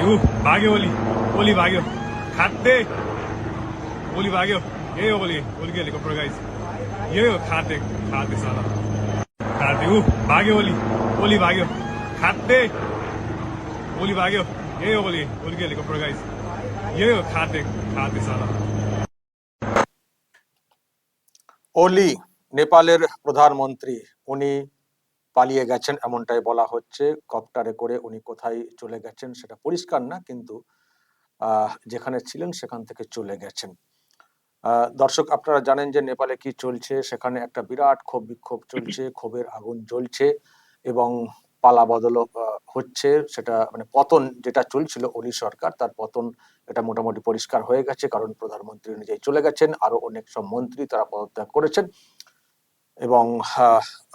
खाते ऊ भाग्यो ओली ओली भाग्यो खाते ओली भाग्यो यही हो ओली ओली के हेलीकॉप्टर गाइस यही हो खाते खाते साला खाते ऊ भाग्यो ओली ओली भाग्यो खाते ओली भाग्यो यही हो ओली ओली के हेलीकॉप्टर गाइस यही हो खाते खाते साला ওলি নেপালের প্রধানমন্ত্রী উনি পালিয়ে গেছেন এমনটাই বলা হচ্ছে। কপ্টারে করে উনি কোথায় চলে গেছেন সেটা পরিষ্কার না, কিন্তু যেখানে ছিলেন সেখান থেকে চলে গেছেন। দর্শক আপনারা জানেন যে নেপালে কি চলছে, সেখানে একটা বিরাট ক্ষোভ বিক্ষোভ চলছে, ক্ষোভের আগুন জ্বলছে এবং পালা বদল হচ্ছে। সেটা মানে পতন যেটা চলছিল অলি সরকার, তার পতন এটা মোটামুটি পরিষ্কার হয়ে গেছে। কারণ প্রধানমন্ত্রী নিজেই চলে গেছেন। আরও অনেক সব মন্ত্রী তারা পদত্যাগ করেছেন। এবং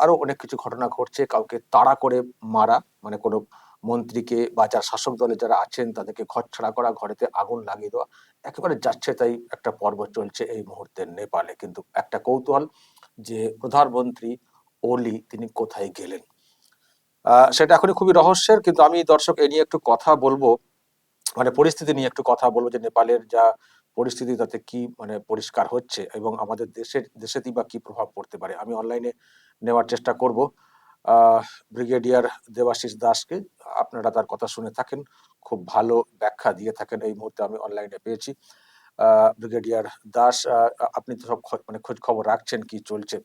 আরও অনেক কিছু ঘটনা ঘটছে। কাউকে তাড়া করে মারা মানে কোনো মন্ত্রীকে বা যার শাসক দলে যারা আছেন তাদেরকে ঘর ছাড়া করা, ঘরেতে আগুন লাগিয়ে দেওয়া, একেবারে যাচ্ছে তাই একটা পর্ব চলছে এই মুহূর্তে নেপালে। কিন্তু একটা কৌতূহল যে প্রধানমন্ত্রী ওলি তিনি কোথায় গেলেন? সেটা এখনই খুবই রহস্যের, কিন্তু আমি দর্শক এ নিয়ে একটু কথা বলব। মানে পরিস্থিতি নিয়ে একটু কথা বলব যে নেপালের যা পরিস্থিতি তাতে কি মানে পরিষ্কার হচ্ছে এবং আমাদের দেশের, দেশেতেই বা কি প্রভাব পড়তে পারে? আমি অনলাইনে নেওয়ার চেষ্টা করব। ব্রিগেডিয়ার দেবাশিস দাসকে আপনারা তার কথা শুনে থাকেন। খুব ভালো ব্যাখ্যা দিয়ে থাকেন। এই মুহূর্তে আমি অনলাইনে পেয়েছি। ব্রিগেডিয়ার দাস আপনি তো সব মানে খোঁজ খবর রাখছেন কি চলছে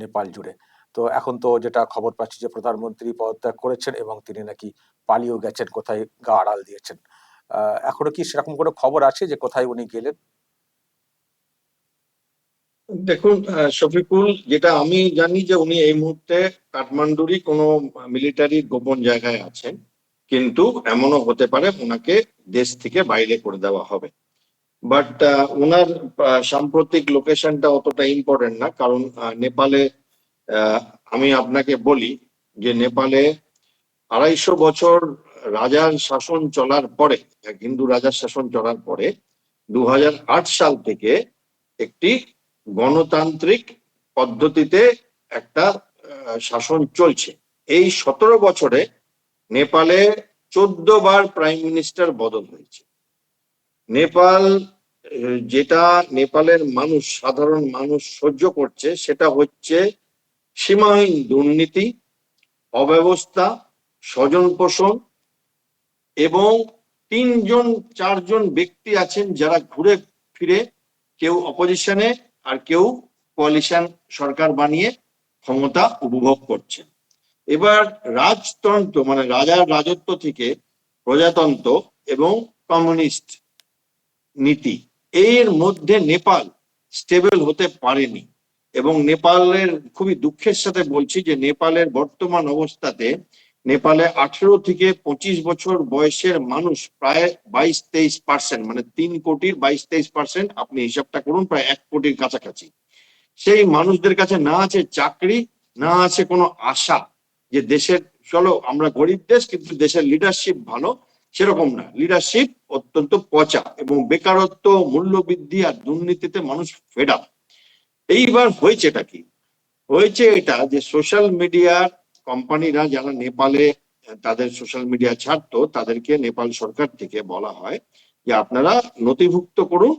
নেপাল জুড়ে। তো এখন তো যেটা খবর পাচ্ছি যে প্রধানমন্ত্রী পদত্যাগ করেছেন এবং তিনি নাকি পালিয়েও গেছেন, কোথায় গা আড়াল দিয়েছেন। এখনও কি সেরকম কোনো খবর আছে যে কোথায় উনি গেলেন? দেখুন শফিকুল, যেটা আমি জানি যে উনি এই মুহূর্তে কাঠমান্ডুরই কোনো মিলিটারি গোপন জায়গায় আছেন, কিন্তু এমনও হতে পারে ওনাকে দেশ থেকে বাইরে করে দেওয়া হবে। বাট ওনার সাম্প্রতিক লোকেশনটা অতটা ইম্পর্টেন্ট না, কারণ নেপালে আমি আপনাকে বলি যে নেপালে আড়াইশো বছর রাজার শাসন চলার পরে এক হিন্দু রাজার শাসন চলার পরে দু হাজার আট সাল থেকে একটি গণতান্ত্রিক পদ্ধতিতে একটা শাসন চলছে। এই সতেরো বছরে নেপালে চোদ্দ বার প্রাইম মিনিস্টার বদল হয়েছে। নেপাল, যেটা নেপালের মানুষ, সাধারণ মানুষ সহ্য করছে, সেটা হচ্ছে সীমাহীন দুর্নীতি, অব্যবস্থা স্বজন পোষণ এবং তিনজন, চারজন ব্যক্তি আছেন যারা ঘুরে ফিরে কেউ অপোজিশনে আর কেউ কোয়ালিশন সরকার বানিয়ে ক্ষমতা উপভোগ করছেন। এবার রাজতন্ত্র মানে রাজার রাজত্ব থেকে প্রজাতন্ত্র এবং কমিউনিস্ট নীতি, এর মধ্যে নেপাল স্টেবল হতে পারেনি। এবং নেপালের খুবই দুঃখের সাথে বলছি যে নেপালের বর্তমান অবস্থাতে নেপালে আঠেরো থেকে পঁচিশ বছর বয়সের মানুষ প্রায় বাইশ তেইশ পার্সেন্ট মানে তিন কোটির বাইশ তেইশ পার্সেন্ট আপনি হিসাবটা করুন, প্রায় এক কোটির কাছাকাছি। সেই মানুষদের কাছে না আছে চাকরি, না আছে কোনো আশা যে দেশের, চলো আমরা গরিব দেশ, কিন্তু দেশের লিডারশিপ ভালো, সেরকম না। লিডারশিপ অত্যন্ত পচা এবং বেকারত্ব, মূল্যবৃদ্ধি আর দুর্নীতিতে মানুষ ফেডা এইবার হয়েছে এটা কি? হয়েছে এটা যে সোশ্যাল মিডিয়ার কোম্পানিরা যারা নেপালে, তাদের সোশ্যাল মিডিয়া ছাড়তো, তাদেরকে নেপাল সরকার থেকে বলা হয় যে আপনারা নথিভুক্ত করুন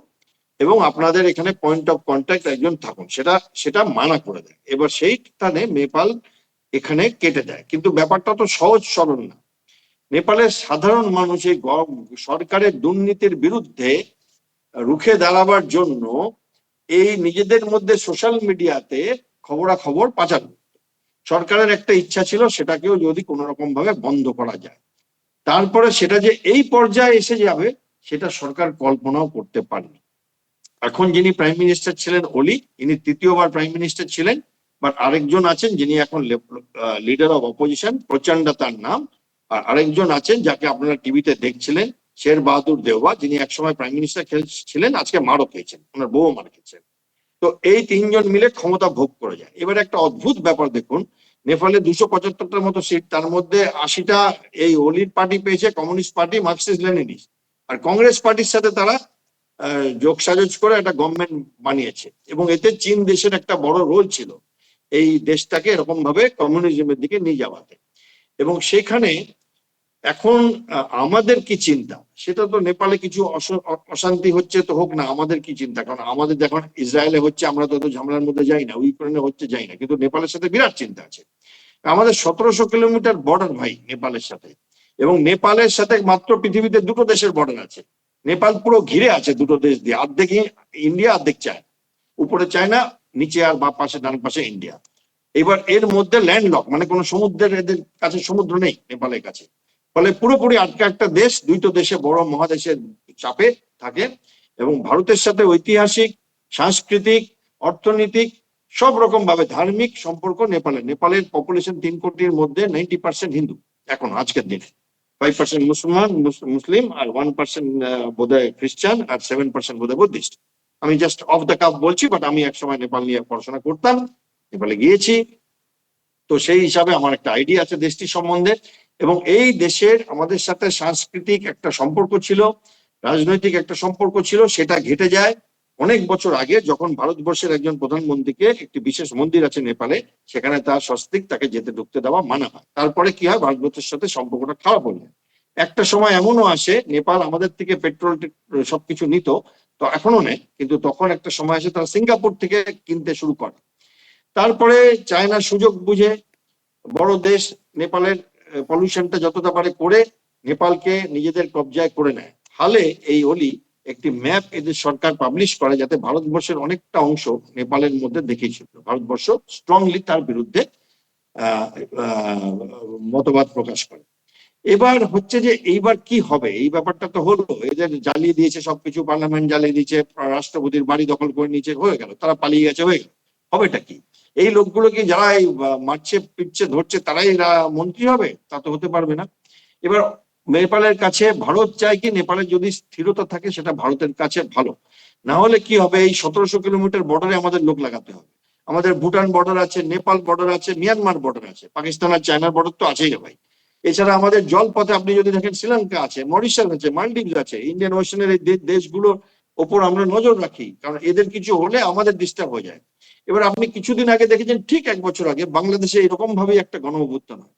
এবং আপনাদের এখানে পয়েন্ট অফ কন্ট্যাক্ট একজন থাকুন। সেটা সেটা মানা করে দেয়। এবার সেইখানে নেপাল এখানে কেটে দেয়। কিন্তু ব্যাপারটা তো সহজ সরল না। নেপালের সাধারণ মানুষ এই সরকারের দুর্নীতির বিরুদ্ধে রুখে দাঁড়াবার জন্য এই নিজেদের মধ্যে সোশ্যাল মিডিয়াতে খবরাখবর পাচার। সরকারের একটা ইচ্ছা ছিল সেটাকেও যদি কোনো রকম ভাবে বন্ধ করা যায়। তারপরে সেটা যে এই পর্যায়ে এসে যাবে, সেটা সরকার কল্পনাও করতে পারেনি। এখন যিনি প্রাইম মিনিস্টার ছিলেন অলি, ইনি তৃতীয়বার প্রাইম মিনিস্টার ছিলেন, বাট আরেকজন আছেন যিনি এখন লিডার অফ অপোজিশন, প্রচণ্ড তার নাম। আর আরেকজন আছেন যাকে আপনারা টিভিতে দেখছিলেন, শের বাহাদুর দেওয়া যিনি একসময় প্রাইম মিনিস্টার ছিলেন আজকে মারও খেয়েছেন, ওনার বউ মার খেয়েছেন। তো এই তিনজন মিলে ক্ষমতা ভোগ করে যায়। এবার একটা অদ্ভুত ব্যাপার দেখুন নেপালে দুশো পঁচাত্তরটার মতো সিট তার মধ্যে আশিটা এই ওলির পার্টি পেয়েছে কমিউনিস্ট পার্টি মার্কসিস্ট লেনিনিস্ট আর কংগ্রেস পার্টির সাথে তারা যোগ সাজজ করে একটা গভর্নমেন্ট বানিয়েছে। এবং এতে চীন দেশের একটা বড় রোল ছিল। এই দেশটাকে এরকম ভাবে কমিউনিজমের দিকে নিয়ে যাওয়াতে। এবং সেখানে এখন আমাদের কি চিন্তা? সেটা তো নেপালে কিছু অশান্তি হচ্ছে তো হোক না, আমাদের কি চিন্তা? কারণ আমাদের দেখুন ইসরায়েলে হচ্ছে, আমরা তত ঝামেলার মধ্যে যাই না, ইউক্রেনে হচ্ছে যাই না। কিন্তু নেপালের সাথে বিরাট চিন্তা আছে। আমাদের সতেরোশো কিলোমিটার বর্ডার ভাই নেপালের সাথে। এবং নেপালের সাথে মাত্র পৃথিবীতে দুটো দেশের বর্ডার আছে। নেপাল পুরো ঘিরে আছে দুটো দেশ দিয়ে। অর্ধেক ইন্ডিয়া অর্ধেক চায় উপরে চায়না, নিচে আর বা পাশে, ডান পাশে ইন্ডিয়া। এবার এর মধ্যে ল্যান্ডলক মানে কোনো সমুদ্রের এদের কাছে সমুদ্র নেই নেপালের কাছে। ফলে পুরোপুরি আটকা একটা দেশ, দুইটো দেশে বড় মহাদেশের চাপে থাকে। এবং ভারতের সাথে ঐতিহাসিক, সাংস্কৃতিক, অর্থনৈতিক সব রকম ভাবে ধার্মিক সম্পর্ক নেপালের নেপালের পপুলেশন তিন কোটির মধ্যে নাইনটি পার্সেন্ট হিন্দু, এখন আজকের দিনে। ফাইভ পার্সেন্ট মুসলমান মুসলিম আর ওয়ান পার্সেন্ট বোধহয় খ্রিস্টান আর সেভেন পার্সেন্ট বোধহয় বুদ্ধিস্ট আমি জাস্ট অফ দ্য কাপ বলছি বাট আমি একসময় নেপাল নিয়ে পড়াশোনা করতাম, নেপালে গিয়েছি। তো সেই হিসাবে আমার একটা আইডিয়া আছে দেশটি সম্বন্ধে। এবং এই দেশের আমাদের সাথে সাংস্কৃতিক একটা সম্পর্ক ছিল, রাজনৈতিক একটা সম্পর্ক ছিল, সেটা ঘেটে যায়। অনেক বছর আগে যখন ভারতবর্ষের একজন প্রধানমন্ত্রীকে একটি বিশেষ মন্দির আছে নেপালে, সেখানে তার স্বস্তিক তাকে যেতে ঢুকতে দেওয়া মানা হয়। তারপরে কি হয়? ভারতবর্ষের সাথে সম্পর্কটা খারাপ হয়ে যায় একটা সময় এমনও আসে, নেপাল আমাদের থেকে পেট্রোল সবকিছু নিত, তো এখনও নেই, কিন্তু তখন একটা সময় আসে তারা সিঙ্গাপুর থেকে কিনতে শুরু করে। তারপরে চায়না সুযোগ বুঝে বড় দেশ নেপালের পলিউশনটা যতটা পারে করে নেপালকে নিজেদের কবজায় করে নেয়। হালে এই অলি একটি ম্যাপ এদের সরকার পাবলিশ করে যাতে ভারতবর্ষের অনেকটা অংশ নেপালের মধ্যে দেখিয়েছিল। ভারতবর্ষ স্ট্রংলি তার বিরুদ্ধে মতবাদ প্রকাশ করে। এবার হচ্ছে যে এইবার কি হবে? এই ব্যাপারটা তো হলো, এদের জ্বালিয়ে দিয়েছে সবকিছু পার্লামেন্ট জ্বালিয়ে দিয়েছে, রাষ্ট্রপতির বাড়ি দখল করে নিয়েছে, হয়ে গেল, তারা পালিয়ে গেছে, হয়ে গেল। হবেটা কি? এই লোকগুলো কি যারা মারছে, পিটছে, ধরছে, তারাই রা- মন্ত্রী হবে? তা তো হতে পারবে না। এবার নেপালের কাছে ভারত চায় কি নেপালের যদি স্থিরতা থাকে সেটা ভারতের কাছে ভালো। না হলে কি হবে? এই সতেরোশো কিলোমিটার বর্ডারে আমাদের লোক লাগাতে হবে। আমাদের ভুটান বর্ডার আছে, নেপাল বর্ডার আছে, মিয়ানমার বর্ডার আছে, পাকিস্তান আর চায়নার বর্ডার তো আছেই ভাই। এছাড়া আমাদের জলপথে আপনি যদি দেখেন শ্রীলঙ্কা আছে, মরিশাস আছে, মালদ্বীপ আছে, ইন্ডিয়ান ওশনের এই দেশগুলোর ওপর আমরা নজর রাখি, কারণ এদের কিছু হলে আমাদের ডিস্টার্ব হয়ে যায়। এবার আপনি কিছুদিন আগে দেখেছেন, ঠিক এক বছর আগে বাংলাদেশে এরকম ভাবে একটা গণঅভ্যুত্থান হয়।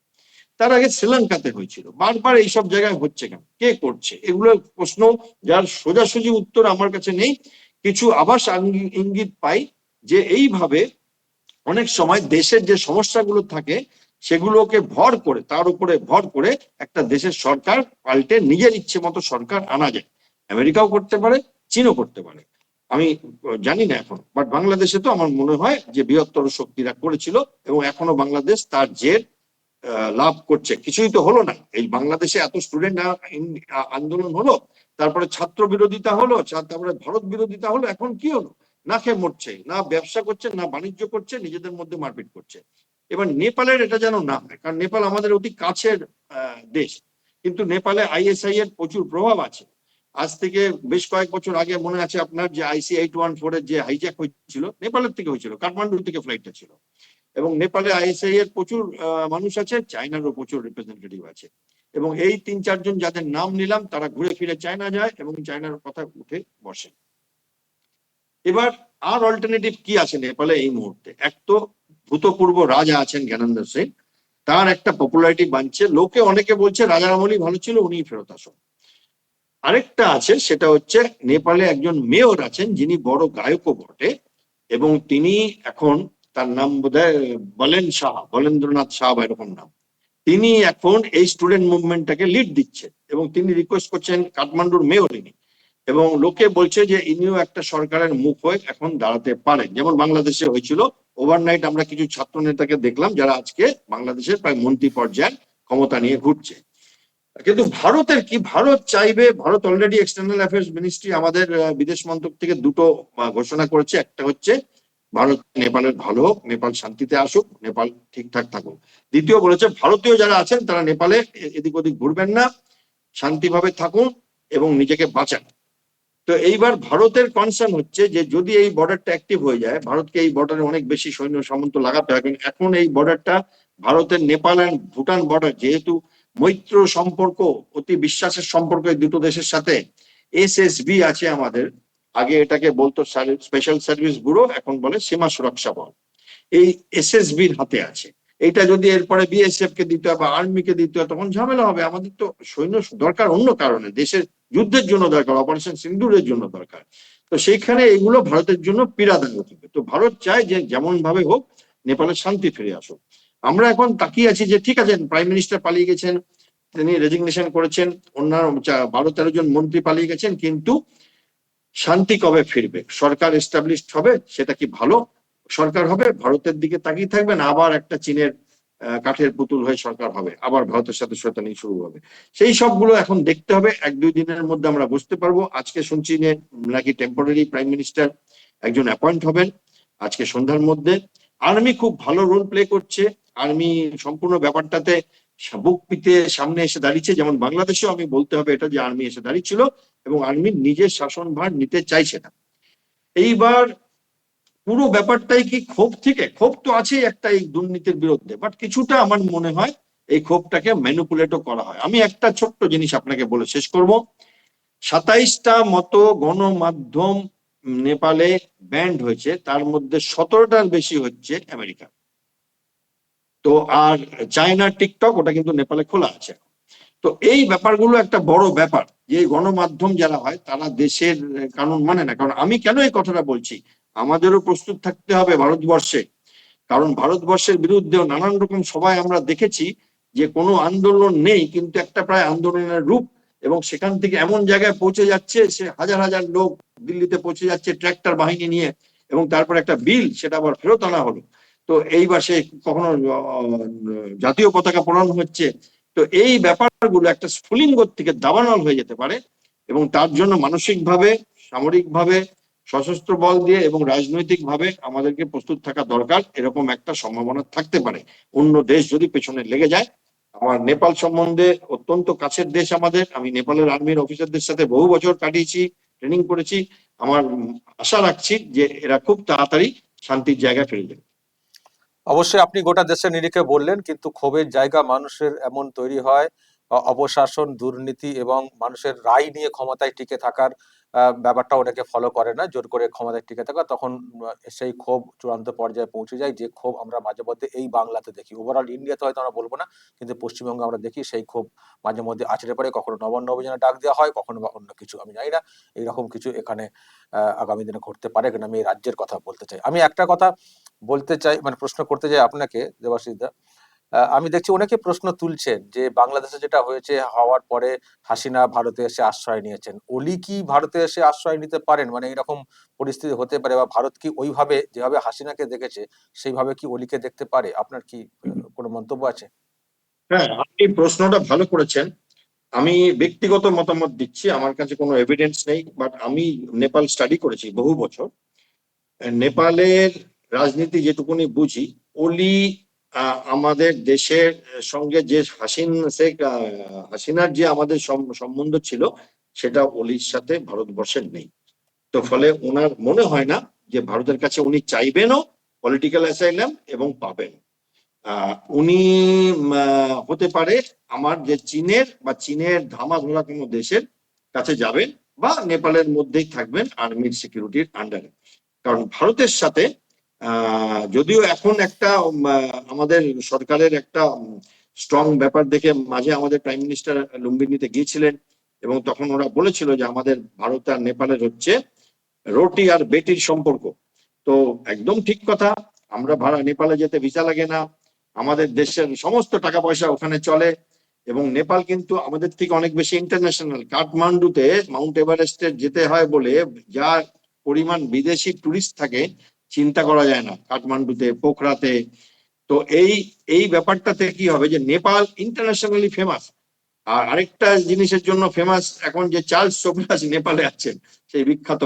তার আগে শ্রীলঙ্কাতে হয়েছিল। বারবার এইসব জায়গায় হচ্ছে কেন? কে করছে? এগুলো প্রশ্ন যার সোজাসুজি উত্তর আমার কাছে নেই। কিছু আবাস ইঙ্গিত পাই যে এইভাবে অনেক সময় দেশের যে সমস্যাগুলো থাকে, সেগুলোকে ভর করে, তার উপরে ভর করে একটা দেশের সরকার পাল্টে নিজের ইচ্ছে মতো সরকার আনা যায়। আমেরিকাও করতে পারে, চীনও করতে পারে। আমি জানি না এখন বাট বাংলাদেশে তো আমার মনে হয় যে বৃহত্তর শক্তিরা করেছিল এবং এখনও বাংলাদেশ তার জের লাভ করছে। কিছুই তো হলো না। এই বাংলাদেশে এত স্টুডেন্ট আন্দোলন হলো, তারপরে ছাত্র বিরোধিতা হলো তারপরে ভারত বিরোধিতা হলো, এখন কি হলো? না খেয়ে মরছে, না ব্যবসা করছে, না বাণিজ্য করছে, নিজেদের মধ্যে মারপিট করছে। এবার নেপালের এটা যেন না হয়, কারণ নেপাল আমাদের অতি কাছের দেশ। কিন্তু নেপালে আইএসআই এর প্রচুর প্রভাব আছে। আজ থেকে বেশ কয়েক বছর আগে মনে আছে আপনার যে আইসি এইট ওয়ান ফোর এর যে হাইজ্যাক হয়েছিল, নেপালের থেকে হয়েছিল কাঠমান্ডু থেকে ফ্লাইটটা ছিল। এবং নেপালে আইএসআই এর প্রচুর মানুষ আছে, চায়নারও প্রচুর রিপ্রেজেন্টেটিভ আছে। এবং এই তিন চারজন যাদের নাম নিলাম, তারা ঘুরে ফিরে চায়না যায় এবং চায়নার কথা উঠে বসে। এবার আর অল্টারনেটিভ কি আছে নেপালে এই মুহূর্তে? এক তো ভূতপূর্ব রাজা আছেন জ্ঞানেন্দ্র সিং তার একটা পপুলারিটি বানছে লোকে অনেকে বলছে রাজা রামলি ভালো ছিল উনি ফেরত আসুন। আরেকটা আছে, সেটা হচ্ছে নেপালে একজন মেয়র আছেন, যিনি বড় গায়কও বটে। এবং তিনি এখন তার নাম বোধহয় বলেন শাহ, বলেন্দ্রনাথ শাহ বা এরকম নাম। তিনি এখন এই স্টুডেন্ট মুভমেন্টটাকে লিড দিচ্ছেন এবং তিনি রিকোয়েস্ট করছেন কাঠমান্ডুর মেয়র ইনি। এবং লোকে বলছে যে ইনিও একটা সরকারের মুখ হয়ে এখন দাঁড়াতে পারেন। যেমন বাংলাদেশে হয়েছিল ওভারনাইট আমরা কিছু ছাত্র নেতাকে দেখলাম যারা আজকে বাংলাদেশের প্রায় মন্ত্রী পর্যায়ে ক্ষমতা নিয়ে ঘুরছে। কিন্তু ভারতের কি? ভারত চাইবে? Bharat already external affairs ministry আমাদের বিদেশ মন্ত্রক থেকে দুটো ঘোষণা করেছে। একটা হচ্ছে ভারত, নেপালের ভালো হোক, নেপাল শান্তিতে আসুক, নেপাল ঠিকঠাক থাকুক। দ্বিতীয় বলেছে, ভারতীয় যারা আছেন, তারা নেপালে এদিক ওদিক ঘুরবেন না, শান্তিভাবে থাকুন এবং নিজেকে বাঁচান। তো এইবার ভারতের কনসার্ন হচ্ছে যে, যদি এই বর্ডারটা অ্যাক্টিভ হয়ে যায়, ভারতকে এই বর্ডারে অনেক বেশি সৈন্য সামন্ত লাগাতে হয় কারণ এখন এই বর্ডারটা ভারতের নেপাল অ্যান্ড ভুটান বর্ডার যেহেতু মৈত্র সম্পর্ক, অতি বিশ্বাসের সম্পর্ক এই দুটো দেশের সাথে এসএসবি আছে আমাদের। আগে এটাকে বলতো স্পেশাল সার্ভিস ব্যুরো এখন বলে সীমা সুরক্ষা বল। এই এসএসবির হাতে আছে। এটা যদি এরপরে বিএসএফ কে দিতে হয় বা আর্মি কে দিতে হয়, তখন ঝামেলা হবে। আমাদের তো সৈন্য দরকার অন্য কারণে। দেশের যুদ্ধের জন্য দরকার অপারেশন সিন্দুরের জন্য দরকার। তো সেইখানে এগুলো ভারতের জন্য পীড়াদায়ক হবে। তো ভারত চায় যে যেমন ভাবে হোক নেপালের শান্তি ফিরে আসুক। আমরা এখন তাকিয়ে আছি যে ঠিক আছে প্রাইম মিনিস্টার পালিয়ে গেছেন, তিনি রেজিগনেশন করেছেন, অন্যান্য বারো তেরো জন মন্ত্রী পালিয়ে গেছেন, কিন্তু শান্তি কবে ফিরবে? সরকার এস্টাবলিশড হবে, সেটা কি ভালো সরকার হবে? ভারতের দিকে তাকিয়ে থাকবে না? আবার একটা চীনের কাঠের পুতুল হয়ে সরকার হবে, আবার ভারতের সাথে শয়তানি শুরু হবে। সেই সবগুলো এখন দেখতে হবে, এক দুই দিনের মধ্যে আমরা বুঝতে পারব। আজকে শুনছি যে নাকি টেম্পোরারি প্রাইম মিনিস্টার একজন অ্যাপয়েন্ট হবেন, আজকে সন্ধ্যার মধ্যে। আর্মি খুব ভালো রোল প্লে করছে। আর্মি সম্পূর্ণ ব্যাপারটাতে বুক পিতে সামনে এসে দাঁড়িয়েছে। যেমন বাংলাদেশেও আমি বলতে হবে এটা যে আর্মি এসে দাঁড়িয়েছিল। এবং আর্মি নিজের শাসনভার নিতে চাইছে না। এইবার পুরো ব্যাপারটাই কি ক্ষোভ থেকে, ক্ষোভ তো আছেই একটা এই দুর্নীতির বিরুদ্ধে বাট কিছুটা আমার মনে হয় এই ক্ষোভটাকে ম্যানুপুলেটও করা হয়। আমি একটা ছোট্ট জিনিস আপনাকে বলে শেষ করব। সাতাইশটা মতো গণমাধ্যম নেপালে ব্যান্ড হয়েছে, তার মধ্যে সতেরোটার বেশি হচ্ছে আমেরিকা। তো আর চায়না টিকটক, ওটা কিন্তু নেপালে খোলা আছে তো এই ব্যাপারগুলো একটা বড় ব্যাপার। যে গণমাধ্যম যারা হয়, তারা দেশের কানুন মানে না। কারণ আমি কেন এই কথাটা বলছি? আমাদেরও প্রস্তুত থাকতে হবে ভারতবর্ষে। কারণ ভারতবর্ষের বিরুদ্ধেও নানান রকম সবাই আমরা দেখেছি যে কোনো আন্দোলন নেই, কিন্তু একটা প্রায় আন্দোলনের রূপ এবং সেখান থেকে এমন জায়গায় পৌঁছে যাচ্ছে, সে হাজার হাজার লোক দিল্লিতে পৌঁছে যাচ্ছে ট্র্যাক্টর বাহিনী নিয়ে এবং তারপর একটা বিল, সেটা আবার ফেরত আনা হলো। তো এইবার সে কখনো জাতীয় পতাকা পড়ানো হচ্ছে তো এই ব্যাপারগুলো একটা স্ফুলিঙ্গ থেকে দাবানল হয়ে যেতে পারে এবং তার জন্য মানসিকভাবে, সামরিকভাবে, সশস্ত্র বল দিয়ে এবং রাজনৈতিকভাবে আমাদেরকে প্রস্তুত থাকা দরকার, এরকম একটা সম্ভাবনা থাকতে পারে। অন্য দেশ যদি পেছনে লেগে যায়, আমার নেপাল সম্বন্ধে অত্যন্ত কাছের দেশ আমাদের, আমি নেপালের আর্মির অফিসারদের সাথে বহু বছর কাটিয়েছি, ট্রেনিং করেছি। আমার আশা রাখছি যে এরা খুব তাড়াতাড়ি শান্তির জায়গায় ফিরে যাবে। অবশ্যই আপনি গোটা দেশের নিরিখে বললেন, কিন্তু ক্ষোভের জায়গা মানুষের এমন তৈরি হয় অপশাসন দুর্নীতি এবং মানুষের রায় নিয়ে ক্ষমতায় টিকে থাকার ব্যাপারটা ওটাকে ফলো করে না, জোর করে ক্ষমতায় টিকে থাকা, তখন সেই ক্ষোভ চূড়ান্ত পর্যায়ে পৌঁছে যায়। যে ক্ষোভ আমরা মাঝে মধ্যে এই বাংলাতে দেখি। ওভারঅল ইন্ডিয়াতে হয়তো আমরা বলব না, কিন্তু পশ্চিমবঙ্গে আমরা দেখি সেই ক্ষোভ মাঝে মধ্যে আছড়ে পড়ে। কখনো নবান্ন অভিযানে ডাক দেওয়া হয়, কখনো বা অন্য কিছু, আমি জানি না। এইরকম কিছু এখানে আগামী দিনে ঘটতে পারে কিনা, আমি এই রাজ্যের কথা বলতে চাই। আমি একটা কথা বলতে চাই মানে প্রশ্ন করতে চাই আপনাকে দেবাশিস দা আহ, আমি দেখছি অনেকে প্রশ্ন তুলছেন যে বাংলাদেশে যেটা হয়েছে হওয়ার পরে হাসিনা ভারতে এসে আশ্রয় নিয়েছেন। ওলি কি ভারতে এসে আশ্রয় নিতে পারেন? মানে এরকম পরিস্থিতি হতে পারে বা ভারত কি ওইভাবে যেভাবে হাসিনাকে দেখেছে সেইভাবে কি অলিকে দেখতে পারে? আপনার কি কোনো মন্তব্য আছে? হ্যাঁ আপনি প্রশ্নটা ভালো করেছেন। আমি ব্যক্তিগত মতামত দিচ্ছি আমার কাছে কোনো এভিডেন্স নেই বাট আমি নেপাল স্টাডি করেছি বহু বছর। নেপালের রাজনীতি যেটুকুনি বুঝি আহ, আমাদের দেশের সঙ্গে যে হাসিন শেখ হাসিনার যে আমাদের সম- সম্বন্ধ ছিল সেটা ওলির সাথে ভারতবর্ষের নেই। তো ফলে ওনার মনে হয় না যে ভারতের কাছে উনি চাইবেনও পলিটিক্যাল অ্যাসাইলাম এবং পাবেন উনি হতে পারে আমার যে চীনের বা চীনের ধামা ধরা কোনো দেশের কাছে যাবেন বা নেপালের মধ্যেই থাকবেন আর্মির সিকিউরিটির আন্ডারে কারণ ভারতের সাথে যদিও এখন একটা আমাদের সরকারের একটা স্ট্রং ব্যাপার দেখে মাঝে আমাদের প্রাইম মিনিস্টার লুম্বিনীতে গিয়েছিলেন এবং তখন ওরা বলেছিল যে আমাদের ভারত আর নেপালের হচ্ছে রোটি আর বেটির সম্পর্ক। তো একদম ঠিক কথা, আমরা ভাড়া নেপালে যেতে ভিসা লাগে না, আমাদের দেশের সমস্ত টাকা পয়সা ওখানে চলে এবং নেপাল কিন্তু আমাদের থেকে অনেক বেশি ইন্টারন্যাশনাল কাঠমান্ডুতে মাউন্ট এভারেস্টে যেতে হয় বলে যা পরিমাণ বিদেশি টুরিস্ট থাকে চিন্তা করা যায় না, কাঠমান্ডুতে, পোখরাতে। তো এই এই ব্যাপারটাতে কি হবে যে নেপাল ইন্টারন্যাশনালি ফেমাস আর আরেকটা জিনিসের জন্য ফেমাস এখন যে চার্লস সোবরাজ নেপালে আছেন, সেই বিখ্যাত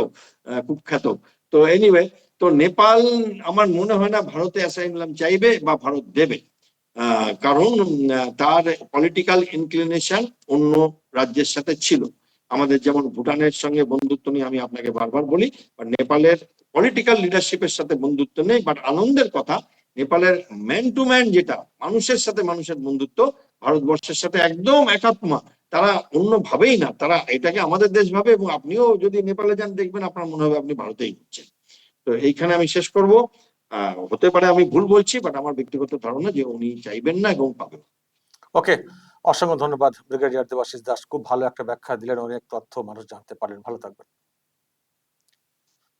কুখ্যাত। তো এনিওয়ে তো নেপাল আমার মনে হয় না ভারতে অ্যাসাইনলাম চাইবে বা ভারত দেবে। কারণ তার পলিটিক্যাল ইনক্লিনেশন অন্য রাজ্যের সাথে ছিল। আমাদের যেমন ভুটানের সঙ্গে বন্ধুত্ব নিয়ে আমি আপনাকে বারবার বলি, বা নেপালের পলিটিক্যাল লিডারশিপের সাথে বন্ধুত্ব নেই বাট আনন্দের কথা, নেপালের ম্যান টু ম্যান যেটা, মানুষের সাথে মানুষের বন্ধুত্ব, ভারতবর্ষের সাথে একদম একাত্মা, তারা অন্য ভাবেই না, তারা এটাকে আমাদের দেশ ভাবে এবং আপনিও যদি নেপালে যান দেখবেন আপনার মনে হবে আপনি ভারতেই ঘুরছেন তো এইখানে আমি শেষ করব। হতে পারে আমি ভুল বলছি বাট আমার ব্যক্তিগত ধারণা যে উনি চাইবেন না এবং পাবেন ওকে অসংখ্য ধন্যবাদ, ব্রিগেডিয়ার দেবাশিস দাস। খুব ভালো একটা ব্যাখ্যা দিলেন অনেক তথ্য মানুষ জানতে পারলেন। ভালো থাকবেন।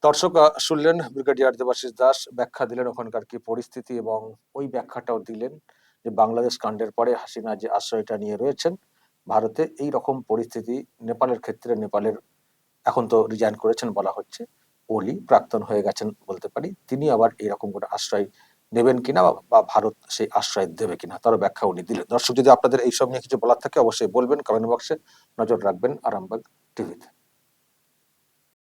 দর্শক শুনলেন ব্রিগেডিয়ার দেবাশিস দাস, ব্যাখ্যা দিলেন ওখানকার কি পরিস্থিতি এবং ওই ব্যাখ্যাটাও দিলেন যে বাংলাদেশ কাণ্ডের পরে হাসিনা যে আশ্রয়টা নিয়ে রয়েছেন, ভারতে এই রকম পরিস্থিতি নেপালের ক্ষেত্রে নেপালের এখন তো রিজাইন করেছেন বলা হচ্ছে, ওলি প্রাক্তন হয়ে গেছেন বলতে পারি। তিনি আবার এরকম করে আশ্রয় নেবেন কিনা বা- ভারত সেই আশ্রয় দেবে কিনা, তারও ব্যাখ্যা উনি দিলেন। দর্শক, যদি আপনাদের এইসব নিয়ে কিছু বলার থাকে, অবশ্যই বলবেন কমেন্ট বক্সে নজর রাখবেন, আরামবাগ টিভিতে